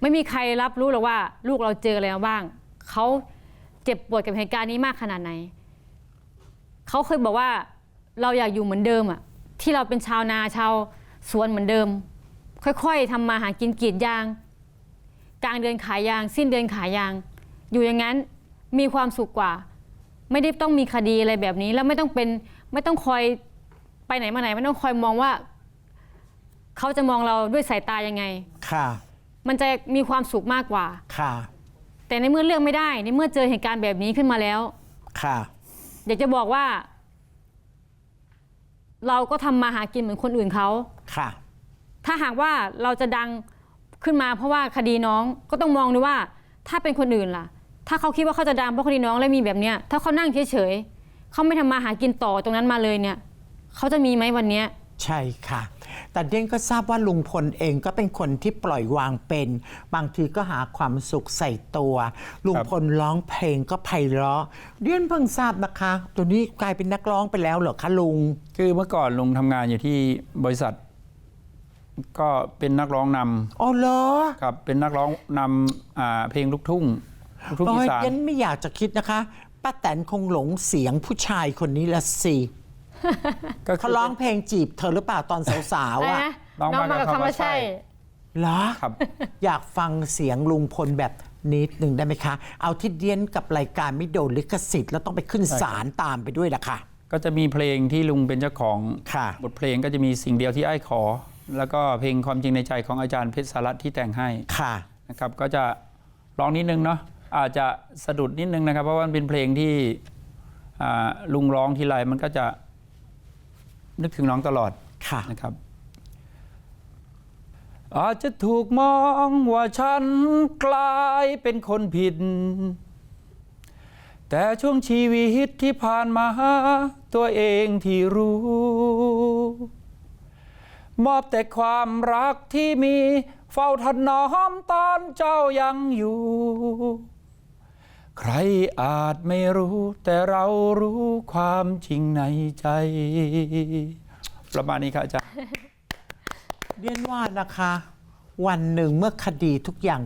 ไม่มีใครรับรู้หรอกว่า ลูกเราเจออะไรมาบ้าง เขาเจ็บปวดกับเหตุการณ์นี้มากขนาดไหน เขาเคยบอกว่าเราอยากอยู่เหมือนเดิมอะที่เราเป็นชาวนาชาวสวนเหมือนเดิม ค่อยๆทำมาหากินกรีดยาง กลางเดือนขายยาง สิ้นเดือนขายยาง อยู่อย่างนั้นมีความสุขกว่า ไม่ได้ต้องมีคดีอะไรแบบนี้ แล้วไม่ต้องเป็นไม่ต้องคอยไปไหนมาไหน ไม่ต้องคอยมองว่า เขาจะมองเราด้วยสายตายังไง ค่ะ มันจะมีความสุขมากกว่า ค่ะ แต่ในเมื่อเลือกไม่ได้ ในเมื่อเจอเหตุการณ์แบบนี้ขึ้นมาแล้ว ค่ะ อยากจะบอกว่า เราก็ทำมาหากินเหมือนคนอื่นเขา ค่ะ ถ้าหากว่าเราจะดังขึ้นมาเพราะว่าคดีน้องก็ต้องมองดูว่า ถ้าเป็นคนอื่นล่ะ ถ้าเขาคิดว่าเขาจะดังเพราะคดีน้องแล้วมีแบบเนี้ยถ้าเขานั่งเฉยๆเขาไม่ทำมาหากินต่อตรงนั้นมาเลยเนี่ย เขาจะมีไหมวันเนี้ย ใช่ค่ะ แต่เด่นก็ทราบว่าลุงพลเองก็เป็นคนที่ปล่อยวางเป็น บางทีก็หาความสุขใส่ตัว ลุงพลร้องเพลงก็ไพเราะ เด่นเพิ่งทราบนะคะ ตัวนี้กลายเป็นนักร้องไปแล้วเหรอคะลุง คือเมื่อก่อนลุงทำงานอยู่ที่บริษัท ก็เป็นนักร้องนอ๋อเหรอำครับเป็นนักร้องนำอ่าเพลงลูกทุ่งลูกทุ่งโอ้อียสานเด่นไม่อยากจะคิดนะคะ ป้าแตนคงหลงเสียงผู้ชายคนนี้ละสิ ก็เขาร้องเพลงจีบเธอหรือเปล่าตอนสาวอะไรๆอะนะน้องมากับคำว่าใช่ เหรอ ครับ อยากฟังเสียงลุงพลแบบนิดหนึ่งได้ไหมคะ เอาที่เดียนกับรายการไม่โดนลิขสิทธิ์แล้วต้องไปขึ้นศาลตามไปด้วยล่ะค่ะ ก็จะมีเพลงที่ลุงเป็นเจ้าของค่ะ บทเพลงก็จะมีสิ่งเดียวที่ไอ้ายขอ แล้วก็เพลงความจริงในใจของอาจารย์เพชรสารัตน์ที่แต่งให้ ค่ะ นะครับก็จะร้องนิดนึงเนาะอาจจะสะดุดนิดนึงนะครับ เพราะว่ามันเป็นเพลงที่อ่าลุงร้องทีไรมันก็จะ นึกถึงน้องตลอดค่ะนะครับ อาจจะถูกมองว่าฉันกลายเป็นคนผิด แต่ช่วงชีวิตที่ผ่านมาตัวเองที่รู้ มอบแต่ความรักที่มีเฝ้าถนอมตอนเจ้ายังอยู่ ใครอาจไม่รู้แต่เรารู้ความจริงในใจ ประมาณนี้ครับอาจารย์ เรียนว่านะคะ วันหนึ่งเมื่อคดีทุกอย่าง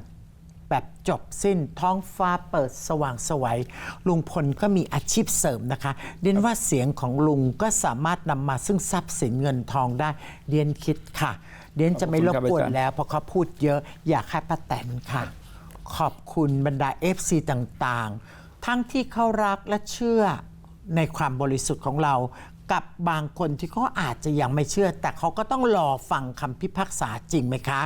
แบบจบสิ้นท้องฟ้าเปิดสว่างสวัยลุงพลก็มีอาชีพเสริมนะคะ เรียนว่าเสียงของลุงก็สามารถนำมาซึ่งทรัพย์สินเงินทองได้เรียนคิดค่ะ เรียนจะไม่รบกวนแล้วเพราะเขาพูดเยอะอยากให้ป้าแตนค่ะ ขอบคุณบรรดา FC ต่างๆ ทั้งที่เขารักและเชื่อในความบริสุทธิ์ของเรา กับบางคนที่เขาอาจจะยังไม่เชื่อ แต่เขาก็ต้องรอฟังคำพิพากษาจริงไหมคะ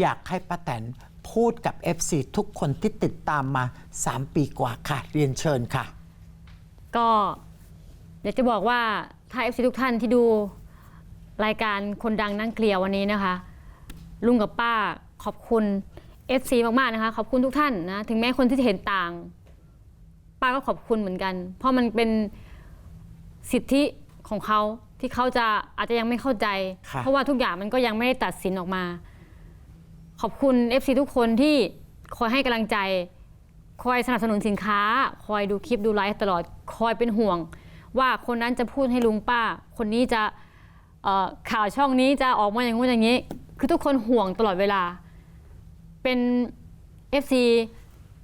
อยากให้ป้าแตนพูดกับ FC ทุกคนที่ติดตามมา 3 ปีกว่าค่ะ เรียนเชิญค่ะ ก็อยากจะบอกว่าถ้าเอฟซีทุกท่านที่ดูรายการคนดังนั่งเคลียร์วันนี้นะคะ ลุงกับป้าขอบคุณ FC มากๆนะคะขอบคุณทุกท่านนะถึงแม้คนที่จะเห็นต่าง ป้าก็ขอบคุณเหมือนกัน เพราะมันเป็นสิทธิของเขาที่เขาจะอาจจะยังไม่เข้าใจ ค่ะ เพราะว่าทุกอย่างมันก็ยังไม่ได้ตัดสินออกมา ขอบคุณ FC ทุกคนที่คอยให้กำลังใจ คอยสนับสนุนสินค้า คอยดูคลิปดูไลฟ์ตลอดคอยเป็นห่วง ว่าคนนั้นจะพูดให้ลุงป้า คนนี้จะเอ่อข่าวช่องนี้จะออกมาอย่างงู้นอย่างนี้ คือทุกคนห่วงตลอดเวลา เป็น FC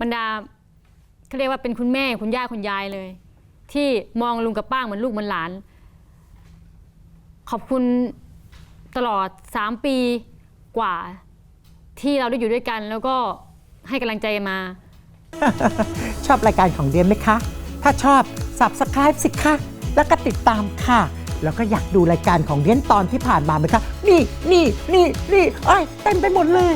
บรรดาเขาเรียกว่าเป็นคุณแม่คุณย่าคุณยายเลย ที่มองลุงกับป้าเหมือนลูกเหมือนหลาน ขอบคุณตลอด 3 ปีกว่า ที่เราได้อยู่ด้วยกัน แล้วก็ให้กำลังใจมา ชอบรายการของเดียนไหมคะ ถ้าชอบ subscribe สิคะแล้วก็ติดตามค่ะ แล้วก็อยากดูรายการของเดียนตอนที่ผ่านมาไหมคะ นี่นี่นี่นี่เอ้ยเต็มไปหมดเลย